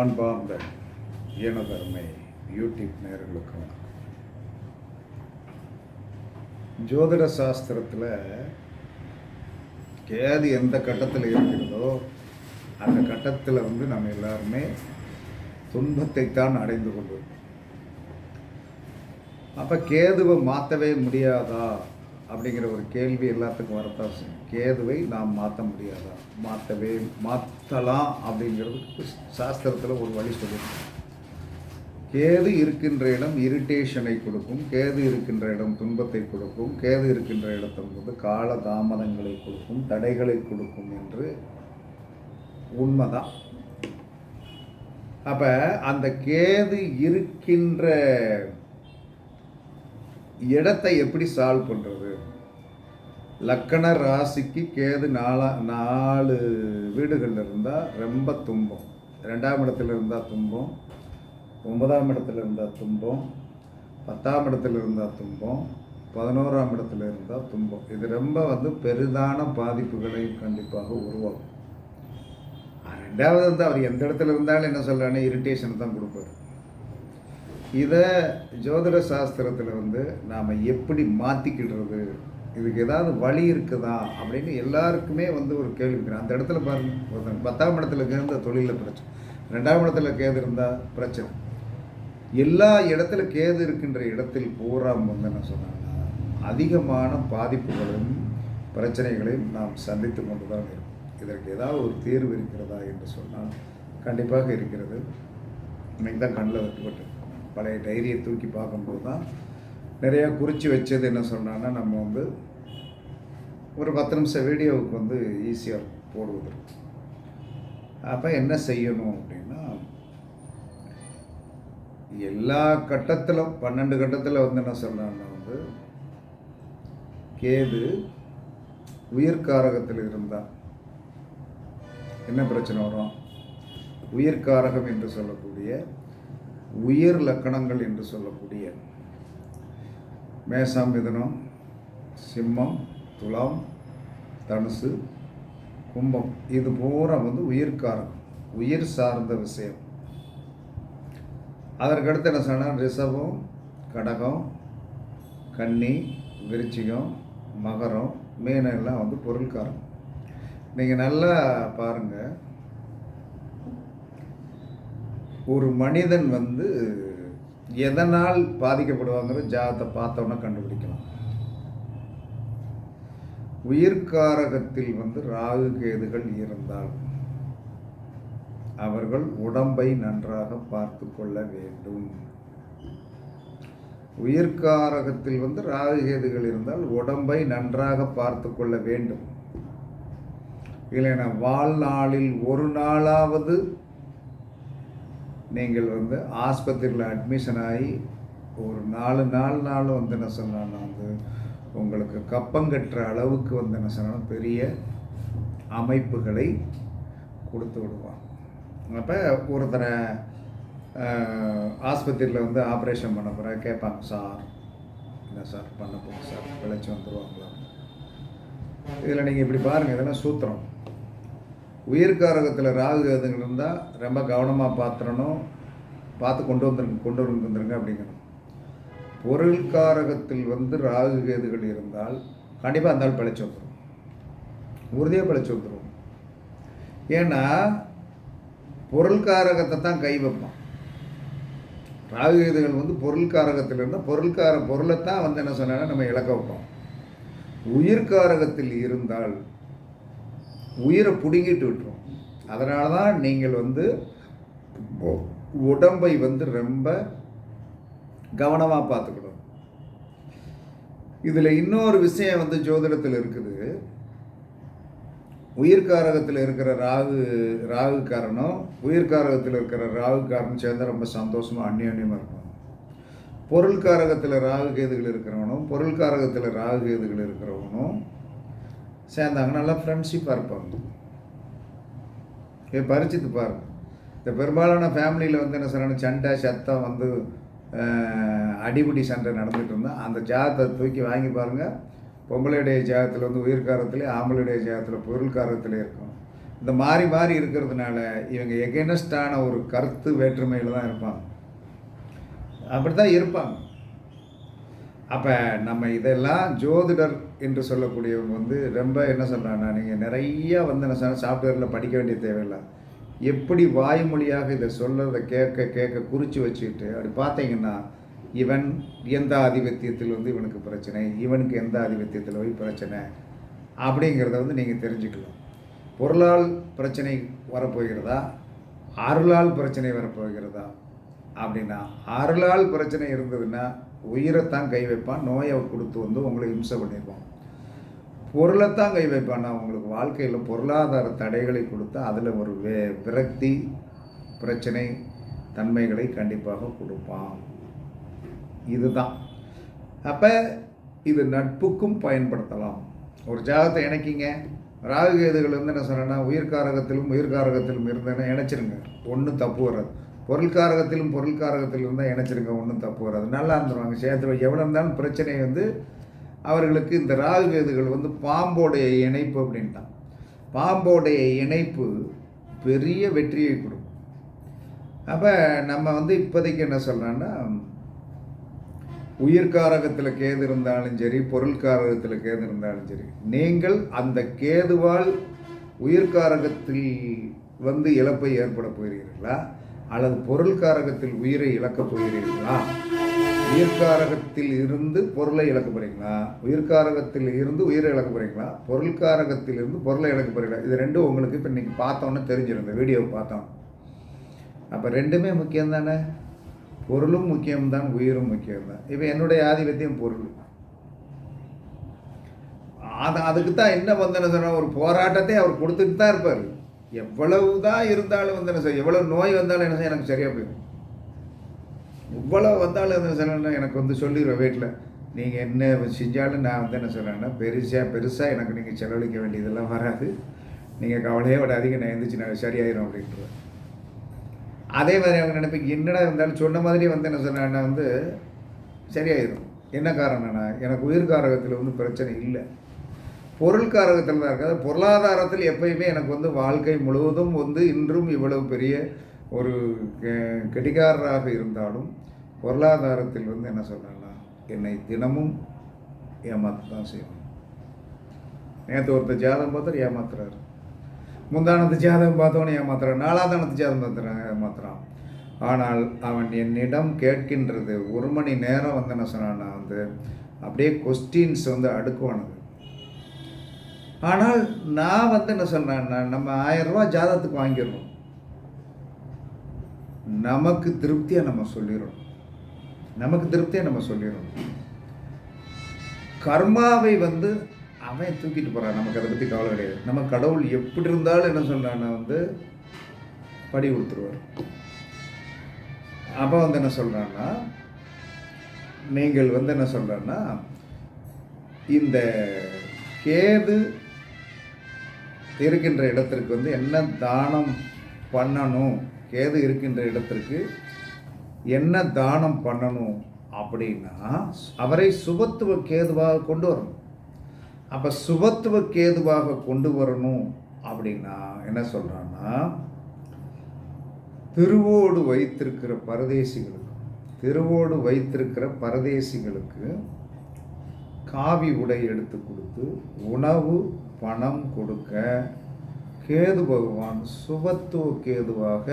அன்பார்ந்த எனதருமை யூடியூப் நேர்களுக்கு வணக்கம். ஜோதிட சாஸ்திரத்தில் கேது எந்த கட்டத்தில் இருக்கிறதோ அந்த கட்டத்தில் வந்து நம்ம எல்லாருமே துன்பத்தைத்தான் அடைந்து கொண்டிருக்கோம் அப்போ கேதுவை மாற்றவே முடியாதா அப்படிங்கிற ஒரு கேள்வி எல்லாத்துக்கும் வரத்தான் செய்யும். கேதுவை நாம் மாற்ற முடியாதா? மாற்றவே மாற்றலாம் அப்படிங்கிறதுக்கு சாஸ்திரத்தில் ஒரு வழி சொல்லியிருக்கோம் கேது இருக்கின்ற இடம் இரிட்டேஷனை கொடுக்கும் கேது இருக்கின்ற இடம் துன்பத்தை கொடுக்கும் கேது இருக்கின்ற இடத்தில் வந்து கால தாமதங்களை கொடுக்கும் தடைகளை கொடுக்கும் என்று உண்மைதான். அப்போ அந்த கேது இருக்கின்ற இடத்தை எப்படி சால்வ் பண்ணுறது லக்கண ராசிக்கு கேது நாலா நாலு வீடுகளில் இருந்தால் ரொம்ப துன்பம். ரெண்டாம் இடத்துல இருந்தால் துன்பம். ஒன்பதாம் இடத்துல இருந்தால் துன்பம். பத்தாம் இடத்துல இருந்தால் துன்பம். பதினோராம் இடத்துல இருந்தால் துன்பம். இது ரொம்ப வந்து பெரிதான பாதிப்புகளை கண்டிப்பாக உருவாக்கும். ரெண்டாவது வந்து அவர் எந்த இடத்துல இருந்தாலும் என்ன சொல்கிறானே இரிட்டேஷன் தான் கொடுப்பாரு. இதை ஜோதிட சாஸ்திரத்தில் வந்து நாம் எப்படி மாற்றிக்கிடுறது இதுக்கு ஏதாவது வழி இருக்குதா அப்படின்னு எல்லாருக்குமே வந்து ஒரு கேள்வி இருக்கிறேன் அந்த இடத்துல பாருங்க ஒருத்தன் பத்தாம் இடத்துல கேந்த தொழிலில் பிரச்சனை. ரெண்டாம் இடத்துல கேது இருந்தால் பிரச்சனை. எல்லா இடத்துல கேது இருக்கின்ற இடத்தில் பூரா வந்து என்ன சொன்னாங்கன்னா அதிகமான பாதிப்புகளையும் பிரச்சனைகளையும் நாம் சந்தித்து கொண்டு தான் இருக்கும் இதற்கு ஏதாவது ஒரு தீர்வு இருக்கிறதா என்று சொன்னால் கண்டிப்பாக இருக்கிறது. இன்னைக்கு தான் கண்ணில் வெட்டுப்பட்டு பழைய டைரியை தூக்கி பார்க்கும்போது தான் நிறையா குறித்து வச்சது என்ன சொன்னான்னா நம்ம வந்து ஒரு பத்து நிமிஷம் வீடியோவுக்கு வந்து ஈஸியாக போடுவதற்கு அப்போ என்ன செய்யணும் அப்படின்னா எல்லா கட்டத்திலும் பன்னெண்டு கட்டத்தில் வந்து என்ன சொல்கிறான்னா வந்து கேது உயிர்காரகத்தில் இருந்தால் என்ன பிரச்சனை வரும்? உயிர்காரகம் என்று சொல்லக்கூடிய உயிர் லக்கணங்கள் என்று சொல்லக்கூடிய மேசாம் மிதனம் சிம்மம் துலாம் தனுசு கும்பம். இது பூரா வந்து உயிர்காரம் உயிர் சார்ந்த விஷயம். அதற்கடுத்து என்ன சொன்னால் ரிஷபம் கடகம் கன்னி விருச்சிகம் மகரம் மீனம் எல்லாம் வந்து பொருள்காரம் நீங்கள் நல்லா பாருங்கள் ஒரு மனிதன் வந்து எதனால் பாதிக்கப்படுவாங்கிற ஜாதத்தை பார்த்தோன்னா கண்டுபிடிக்கலாம். உயிர்காரகத்தில் வந்து ராகு கேதுகள் இருந்தால் அவர்கள் உடம்பை நன்றாக பார்த்து கொள்ள வேண்டும். உயிர்காரகத்தில் வந்து ராகு கேதுகள் இருந்தால் உடம்பை நன்றாக பார்த்து கொள்ள வேண்டும். இல்லைன்னா வாழ்நாளில் ஒரு நாளாவது நீங்கள் வந்து ஆஸ்பத்திரியில் அட்மிஷன் ஆகி ஒரு நாலு நாலு நாள் வந்து என்ன சொன்னான்னா வந்து உங்களுக்கு கப்பங்கட்டுற அளவுக்கு வந்து என்ன சொன்னாலும் பெரிய அமைப்புகளை கொடுத்து விடுவான் அப்போ ஒருத்தரை ஆஸ்பத்திரியில் வந்து ஆப்ரேஷன் பண்ண போகிற கேட்பாங்க சார் என்ன சார் பண்ண போங்க சார்? விளைச்சி வந்துடுவாங்களா இதில் நீங்கள் இப்படி பாருங்கள் இதெல்லாம் சூத்திரம். உயிர்காரகத்தில் ராகு கேதுகள் இருந்தால் ரொம்ப கவனமாக பார்த்துடணும் பார்த்து கொண்டு வந்துருங்க கொண்டு வந்துருங்க அப்படிங்கணும். பொருள்காரகத்தில் வந்து ராகு கேதுகள் இருந்தால் கண்டிப்பாக அந்த ஆள் பிழைச்சி வந்துடும் உறுதியாக பிழைச்சி வந்துடும் ஏன்னா பொருள்காரகத்தை தான் கை வைப்பான். ராகு கேதுகள் வந்து பொருள்காரகத்தில் இருந்தால் பொருள்கார பொருளைத்தான் வந்து என்ன சொன்னா நம்ம இழக்க வைப்போம். உயிர்காரகத்தில் இருந்தால் உயிரை பிடுங்கிட்டு விட்டுரும். அதனால தான் நீங்கள் வந்து உடம்பை வந்து ரொம்ப கவனமாக பார்த்துக்கணும். இதில் இன்னொரு விஷயம் வந்து ஜோதிடத்தில் இருக்குது. உயிர்காரகத்தில் இருக்கிற ராகு ராகு காரணம் உயிர்காரகத்தில் இருக்கிற ராகுக்காரனும் சேர்ந்தால் ரொம்ப சந்தோஷமாக அந்யோன்யமாக இருக்கும் பொருள்காரகத்தில் ராகு கேதுகள் இருக்கிறவனும் பொருள்காரகத்தில் ராகு கேதுகள் இருக்கிறவனும் சேர்ந்தாங்க. நல்லா ஃப்ரெண்ட்ஷிப்பாக இருப்பாங்க. இதை பரிச்சித்து பாருங்கள் இந்த பெரும்பாலான ஃபேமிலியில் வந்து என்ன சொல்லணும் சண்டை சத்தம் வந்து அடிபடி சண்டை நடந்துகிட்டு இருந்தால் அந்த ஜாதத்தை தூக்கி வாங்கி பாருங்கள் பொம்பளையுடைய ஜாதத்தில் வந்து உயிர்காரத்துலேயே ஆம்பளையுடைய ஜாதத்தில் பொருள்காரத்தில் இருக்கும். இந்த மாறி மாறி இருக்கிறதுனால இவங்க எகெனஸ்டான ஒரு கருத்து வேற்றுமையில் தான் இருப்பாங்க. அப்படி தான் இருப்பாங்க. அப்போ நம்ம இதெல்லாம் ஜோதிடர் என்று சொல்லக்கூடியவங்க வந்து ரொம்ப என்ன சொல்கிறாங்கன்னா நீங்கள் நிறையா வந்து என்ன சொன்ன சாஃப்ட்வேரில் படிக்க வேண்டிய தேவையில்லை. எப்படி வாய்மொழியாக இதை சொல்கிறத கேட்க கேட்க குறித்து வச்சுக்கிட்டு அப்படி பார்த்தீங்கன்னா இவன் எந்த ஆதிபத்தியத்தில் வந்து இவனுக்கு பிரச்சனை இவனுக்கு எந்த ஆதிபத்தியத்தில் போய் பிரச்சனை அப்படிங்கிறத வந்து நீங்கள் தெரிஞ்சுக்கலாம். பொருளால் பிரச்சனை வரப்போகிறதா? அருளால் பிரச்சனை வரப்போகிறதா? அப்படின்னா அருளால் பிரச்சனை இருந்ததுன்னா உயிரைத்தான் கை வைப்பான் நோயை கொடுத்து வந்து உங்களை இம்சை பண்ணிடுவான் பொருளைத்தான் கை வைப்பான்னா உங்களுக்கு வாழ்க்கையில் பொருளாதார தடைகளை கொடுத்து அதில் ஒரு வே விரக்தி பிரச்சனை தன்மைகளை கண்டிப்பாக கொடுப்பான். இதுதான். அப்போ இது நட்புக்கும் பயன்படுத்தலாம். ஒரு ஜாதகத்தை இணைக்கிங்க. ராகு கேதுகள் வந்து என்ன சொன்னேன்னா உயிர்காரகத்திலும் உயிர்காரகத்திலும் இருந்தேன்னா இணைச்சிருங்க. ஒன்றும் தப்பு வராது. பொருள்காரகத்திலும் பொருள்காரகத்திலும் தான் இணைச்சிருங்க ஒன்றும் தப்பு வராது. நல்லா இருந்துருவாங்க சேர்த்து எவ்வளோ இருந்தாலும் பிரச்சனை வந்து அவர்களுக்கு இந்த ராகு கேதுகள் வந்து பாம்போடைய இணைப்பு அப்படின்ட்டான். பாம்போடைய இணைப்பு பெரிய வெற்றியை கொடுக்கும். அப்போ நம்ம வந்து இப்போதைக்கு என்ன சொல்கிறோன்னா உயிர்காரகத்தில் கேது இருந்தாலும் சரி பொருள்காரகத்தில் கேது இருந்தாலும் சரி நீங்கள் அந்த கேதுவால் உயிர்காரகத்தில் வந்து இழப்பை ஏற்பட போகிறீர்களா? அல்லது பொருள்காரகத்தில் உயிரை இழக்கப் போகிறீர்களா? உயிர்காரகத்தில் இருந்து பொருளை இழக்க போகிறீங்களா உயிர்காரகத்தில் இருந்து உயிரை இழக்க போகிறீங்களா பொருள்காரகத்தில் இருந்து பொருளை இழக்க போகிறீங்களா இது ரெண்டும் உங்களுக்கு இப்போ இன்றைக்கி பார்த்தோன்னே தெரிஞ்சிருந்த வீடியோவை பார்த்தோம். அப்போ ரெண்டுமே முக்கியம் தானே? பொருளும் முக்கியம்தான் உயிரும் முக்கியம்தான் இப்போ என்னுடைய ஆதிபத்தியம் பொருள். அது அதுக்கு தான் என்ன வந்தன சொன்ன ஒரு போராட்டத்தை அவர் கொடுத்துட்டு தான் இருப்பார். எவ்வளவு தான் இருந்தாலும் வந்து என்ன செய்ய எவ்வளவு நோய் வந்தாலும் என்ன செய்ய எனக்கு சரியாக போயிடும். எவ்வளோ வந்தாலும் என்ன சொல்லணும்னா எனக்கு வந்து சொல்லிடுவேன் வீட்டில் நீங்கள் என்ன செஞ்சாலும் நான் வந்து என்ன சொல்கிறேன்னா பெருசாக பெருசாக எனக்கு நீங்கள் செலவழிக்க வேண்டியதெல்லாம் வராது. நீங்கள் கவலையே விடாதீங்க நான் எழுந்திரிச்சு நான் சரியாயிரும் அப்படின்ட்டுருவேன் அதே மாதிரி அவங்க நினைப்பீங்க என்னடா இருந்தாலும் சொன்ன மாதிரி வந்து என்ன சொன்னேன்னா வந்து சரியாயிடும் என்ன காரணம்னா எனக்கு உயிர்காரகத்தில் ஒன்றும் பிரச்சனை இல்லை. பொருள்காரகத்தில் தான் இருக்காது. பொருளாதாரத்தில் எப்பயுமே எனக்கு வந்து வாழ்க்கை முழுவதும் வந்து இன்றும் இவ்வளவு பெரிய ஒரு கெடிகாரராக இருந்தாலும் பொருளாதாரத்தில் வந்து என்ன சொல்லலாம் என்னை தினமும் ஏமாற்ற தான் செய்யணும் நேற்று ஒருத்தர் ஜாதகம் பார்த்தா ஏமாத்துறாரு. முந்தானத்து ஜாதகம் பார்த்தவனே ஏமாத்துறான் நாலாதானத்து ஜாதகம் பார்த்துறான் ஏமாத்துறான். ஆனால் அவன் என்னிடம் கேட்கின்றது ஒரு மணி நேரம் வந்து என்ன சொன்னான்னா வந்து அப்படியே கொஸ்டின்ஸ் வந்து அடுக்குவானது. ஆனால் நான் வந்து என்ன சொன்னேன்னா நம்ம ஆயிரம் ரூபா ஜாதகத்துக்கு வாங்கிடணும். நமக்கு திருப்தியாக நம்ம சொல்லிடணும். நமக்கு திருப்தியாக நம்ம சொல்லிடணும். கர்மாவை வந்து அவன் தூக்கிட்டு போகிறான் நமக்கு அதை பற்றி கவலை கிடையாது. நம்ம கடவுள் எப்படி இருந்தாலும் என்ன சொல்கிறான்னா வந்து படி கொடுத்துருவார். அப்போ வந்து என்ன சொல்கிறான்னா நீங்கள் வந்து என்ன சொல்கிறேன்னா இந்த கேது இருக்கின்ற இடத்திற்கு வந்து என்ன தானம் பண்ணணும்? கேது இருக்கின்ற இடத்திற்கு என்ன தானம் பண்ணணும் அப்படின்னா அவரை சுபத்துவ கேதுவாக கொண்டு வரணும். அப்போ சுபத்துவ கேதுவாக கொண்டு வரணும் அப்படின்னா என்ன சொல்கிறான்னா திருவோடு வைத்திருக்கிற பரதேசிகளுக்கு திருவோடு வைத்திருக்கிற பரதேசிகளுக்கு காவி உடை எடுத்து கொடுத்து உணவு பணம் கொடுக்க கேது பகவான் சுபத்துவ கேதுவாக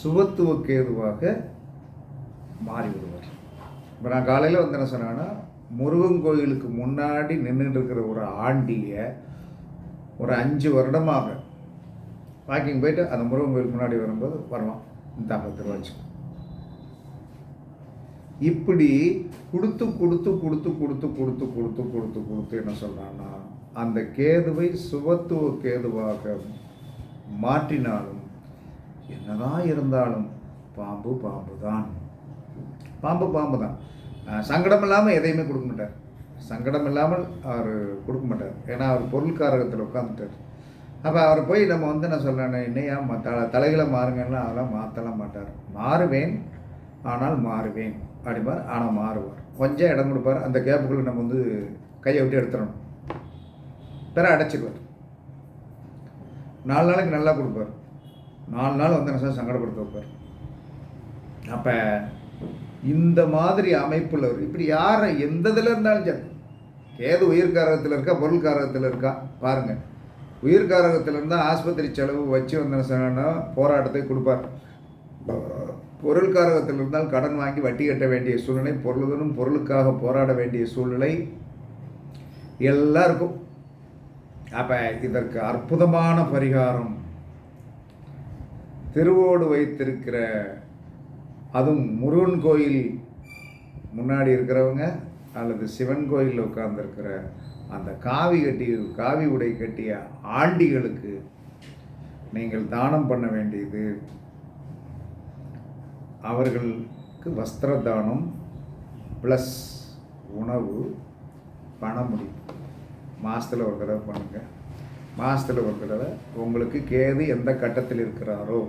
சுபத்துவ கேதுவாக மாறிவிடுவார். இப்போ நான் காலையில் வந்து என்ன சொன்னேன்னா முருகன் கோயிலுக்கு முன்னாடி நின்றுட்டு இருக்கிற ஒரு ஆண்டியை ஒரு அஞ்சு வருடமாக வாக்கிங் போயிட்டு அந்த முருகன் கோயிலுக்கு முன்னாடி வரும்போது வரலாம். இந்த பத்து ரூபா இப்படி கொடுத்து கொடுத்து கொடுத்து கொடுத்து கொடுத்து கொடுத்து கொடுத்து கொடுத்து என்ன சொல்கிறான்னா அந்த கேதுவை சுபத்துவ கேதுவாக மாற்றினாலும் என்னதான் இருந்தாலும் பாம்பு பாம்பு தான் பாம்பு பாம்பு தான் சங்கடம் இல்லாமல் எதையுமே கொடுக்க மாட்டார். சங்கடம் இல்லாமல் அவர் கொடுக்க மாட்டார். ஏன்னா அவர் பொருள்காரகத்தில் உட்காந்துட்டார் அப்போ அவர் போய் நம்ம வந்து நான் சொல்கிறேன் என்னையா த தலைகளை மாறுங்கன்னா அதெல்லாம் மாற்றலாம் மாட்டார். மாறுவேன் ஆனால் மாறுவேன். அப்படிம்பார். ஆனால் மாறுவார். கொஞ்சம் இடம் கொடுப்பார். அந்த கேப்புக்குள்ளே நம்ம வந்து கையை விட்டு எடுத்துடணும். பிற அடைச்சிக்குவார் நாலு நாளைக்கு நல்லா கொடுப்பார். நாலு நாள் வந்து என்ன சங்கடப்படுத்த வைப்பார். அப்போ இந்த மாதிரி அமைப்பில் இப்படி யாரை எந்த இதில் இருந்தாலும் சரி கேது உயிர்காரகத்தில் இருக்கா பொருள்காரகத்தில் இருக்கா பாருங்கள் உயிர்காரகத்தில் இருந்தால் ஆஸ்பத்திரி செலவு வச்சு வந்த போராட்டத்தை கொடுப்பார். பொருள்காரகத்தில் இருந்தால் கடன் வாங்கி வட்டி கட்ட வேண்டிய சூழ்நிலை பொருளுடனும் பொருளுக்காக போராட வேண்டிய சூழ்நிலை எல்லாருக்கும். அப்போ இதற்கு அற்புதமான பரிகாரம். திருவோடு வைத்திருக்கிற அதுவும் முருகன் கோயில் முன்னாடி இருக்கிறவங்க அல்லது சிவன் கோயிலில் உட்கார்ந்துருக்கிற அந்த காவி கட்டி காவி உடை கட்டிய ஆண்டிகளுக்கு நீங்கள் தானம் பண்ண வேண்டியது. அவர்களுக்கு வஸ்திர தானம் ப்ளஸ் உணவு பணமுடிப்பு மாதத்தில் ஒரு தடவை பண்ணுங்கள் மாதத்தில் ஒரு தடவை உங்களுக்கு கேது எந்த கட்டத்தில் இருக்கிறாரோ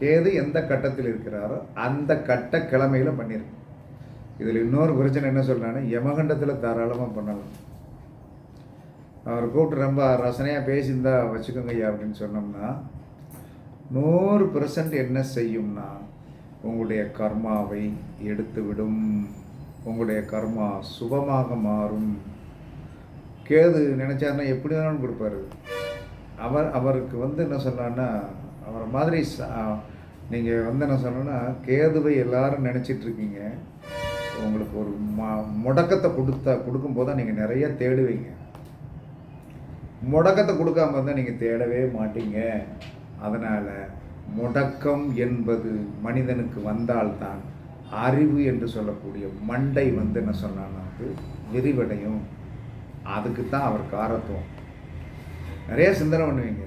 கேது எந்த கட்டத்தில் இருக்கிறாரோ அந்த கட்ட கிழமையில் பண்ணியிருக்கு இதில் இன்னொரு பிரச்சனை என்ன சொல்கிறாங்கன்னா யமகண்டத்தில் தாராளமாக பண்ணலாம். அவர் கூப்பிட்டு ரொம்ப ரசனையாக பேசியிருந்தா வச்சுக்கோங்க ஐயா அப்படின்னு சொன்னோம்னா நூறு பெர்சன்ட் என்ன செய்யும்னா உங்களுடைய கர்மாவை எடுத்துவிடும். உங்களுடைய கர்மா சுபமாக மாறும். கேது நினச்சாருன்னா எப்படி வேணாலும் கொடுப்பாரு. அவர் அவருக்கு வந்து என்ன சொன்னான்னா அவரை மாதிரி நீங்கள் வந்து என்ன சொன்னோன்னா கேதுவை எல்லாரும் நினச்சிட்ருக்கீங்க. உங்களுக்கு ஒரு ம முடக்கத்தை கொடுத்தா கொடுக்கும்போது தான் நீங்கள் நிறைய தேடுவீங்க. முடக்கத்தை கொடுக்காம இருந்தால் நீங்கள் தேடவே மாட்டீங்க. அதனால் முடக்கம் என்பது மனிதனுக்கு வந்தால்தான் அறிவு என்று சொல்லக்கூடிய மண்டை வந்து என்ன சொன்னான்னா விரிவடையும். அதுக்கு தான் அவர் காரத்துவம் நிறைய சிந்தனை பண்ணுவீங்க.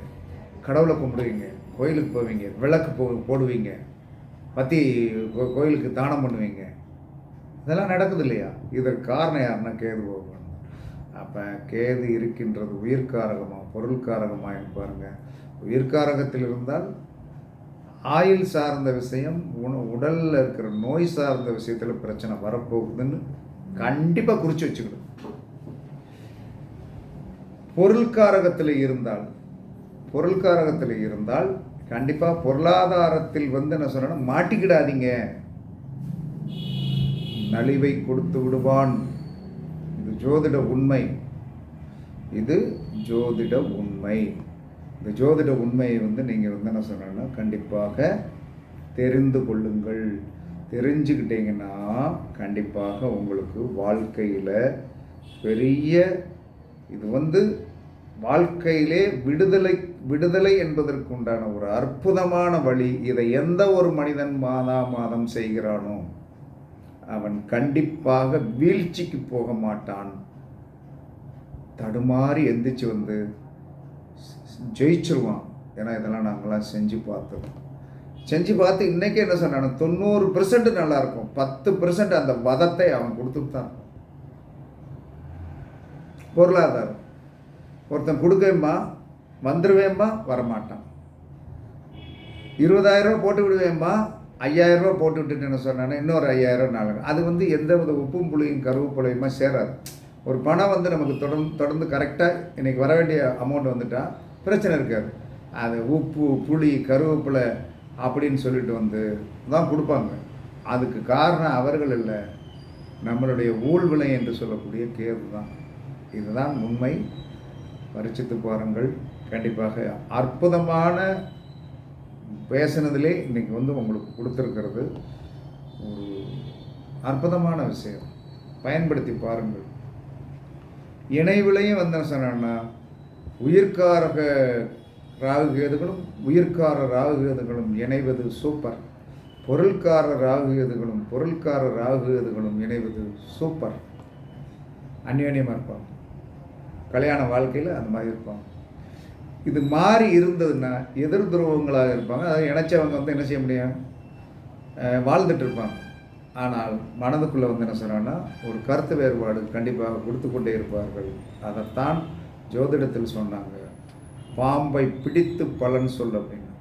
கடவுளை கும்பிடுவீங்க கோயிலுக்கு போவீங்க விளக்கு போ போடுவீங்க பற்றி கோயிலுக்கு தானம் பண்ணுவீங்க. இதெல்லாம் நடக்குது இல்லையா இதற்கு காரணம் யாருன்னா கேது பகவான். அப்போ கேது இருக்கின்றது உயிர்காரகமாக பொருள்காரகமாக பாருங்கள் உயிர்காரகத்தில் இருந்தால் ஆயில் சார்ந்த விஷயம் உண உடலில் இருக்கிற நோய் சார்ந்த விஷயத்தில் பிரச்சனை வரப்போகுதுன்னு கண்டிப்பாக குறித்து வச்சுக்கணும். பொருள்காரகத்தில் இருந்தால் பொருள்காரகத்தில் இருந்தால் கண்டிப்பாக பொருளாதாரத்தில் வந்து என்ன சொன்னால் மாட்டிக்கிடாதீங்க. நலிவை கொடுத்து விடுவான். இது ஜோதிட உண்மை. இது ஜோதிட உண்மை. இந்த ஜோதிட உண்மையை வந்து நீங்கள் வந்து என்ன சொன்னீங்கன்னா கண்டிப்பாக தெரிந்து கொள்ளுங்கள். தெரிஞ்சுக்கிட்டீங்கன்னா கண்டிப்பாக உங்களுக்கு வாழ்க்கையில் பெரிய இது வந்து வாழ்க்கையிலே விடுதலை விடுதலை என்பதற்கு உண்டான ஒரு அற்புதமான வழி. இதை எந்த ஒரு மனிதன் மாதா மாதம் செய்கிறானோ அவன் கண்டிப்பாக வீழ்ச்சிக்கு போக மாட்டான். தடுமாறி எந்திரிச்சு வந்து ஜெயிச்சிருவான். ஏன்னா இதெல்லாம் நாங்களாம் செஞ்சு பார்த்தோம் செஞ்சு பார்த்து இன்றைக்கே என்ன சொன்னான் தொண்ணூறு பெர்சன்ட் நல்லாயிருக்கும் பத்து பெர்சன்ட் அந்த வதத்தை அவன் கொடுத்துட்டான். பொருளாதாரம். ஒருத்தன் கொடுக்கவேம்மா வந்துடுவேம்மா வரமாட்டான். இருபதாயிரரூவா போட்டு விடுவேம்மா ஐயாயிரரூவா போட்டு விட்டுட்டேன்னு என்ன சொன்னானே இன்னொரு ஐயாயிரம் நாலு அது வந்து எந்த வித உப்பும் புளியும் கருவேப்பிலையுமா சேராது. ஒரு பணம் வந்து நமக்கு தொடர்ந்து தொடர்ந்து கரெக்டாக இன்றைக்கி வர வேண்டிய அமௌண்ட் வந்துட்டால் பிரச்சனை இருக்காது. அது உப்பு புளி கருவேப்பிலை அப்படின்னு சொல்லிட்டு வந்து தான் கொடுப்பாங்க. அதுக்கு காரணம் அவர்கள் இல்லை. நம்மளுடைய ஊழ்வினை என்று சொல்லக்கூடிய கேது தான். இதுதான் உண்மை. பரிச்சித்து பாருங்கள். கண்டிப்பாக அற்புதமான பேசினதிலே இன்றைக்கி வந்து உங்களுக்கு கொடுத்துருக்கிறது ஒரு அற்புதமான விஷயம். பயன்படுத்தி பாருங்கள். இணைவிலையும் வந்து சொன்னா உயிர்காரக ராகுகேதுகளும் உயிர்கார ராகுகேதுகளும் இணைவது சூப்பர். பொருள்கார ராகுகேதுகளும் பொருள்கார ராகுகேதுகளும் இணைவது சூப்பர். அந்யோன்யமாக இருப்பாங்க கல்யாண வாழ்க்கையில் அந்த மாதிரி இருப்பாங்க இது மாறி இருந்ததுன்னா எதிர் துருவங்களாக இருப்பாங்க. அதை இணைச்சவங்க வந்து என்ன செய்ய முடியும்? வாழ்ந்துட்டு இருப்பாங்க. ஆனால் மனதுக்குள்ளே வந்து என்ன சொன்னான்னா ஒரு கருத்து வேறுபாடு கண்டிப்பாக கொடுத்து கொண்டே இருப்பார்கள். அதைத்தான் ஜோதிடத்தில் சொன்னாங்க. பாம்பை பிடித்து பலன் சொல் அப்படின்னா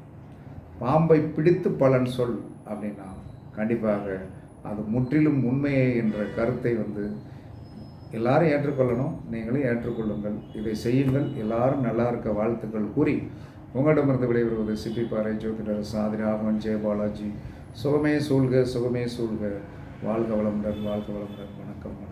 பாம்பை பிடித்து பலன் சொல் அப்படின்னா கண்டிப்பாக அது முற்றிலும் உண்மையே என்ற கருத்தை வந்து எல்லாரும் ஏற்றுக்கொள்ளணும். நீங்களும் ஏற்றுக்கொள்ளுங்கள். இதை செய்யுங்கள். எல்லாரும் நல்லா இருக்க வாழ்த்துக்கள் கூறி உங்களிடமிருந்து விடைபெறுவது சிப்பிப்பாறை ஜோதிடர் சாதிராகவன் ஜெயபாலாஜி சுகமே சூழ்க சுகமே சூழ்க. வாழ்க வளமுடன் வாழ்க வளமுடன். வணக்கம் வணக்கம்.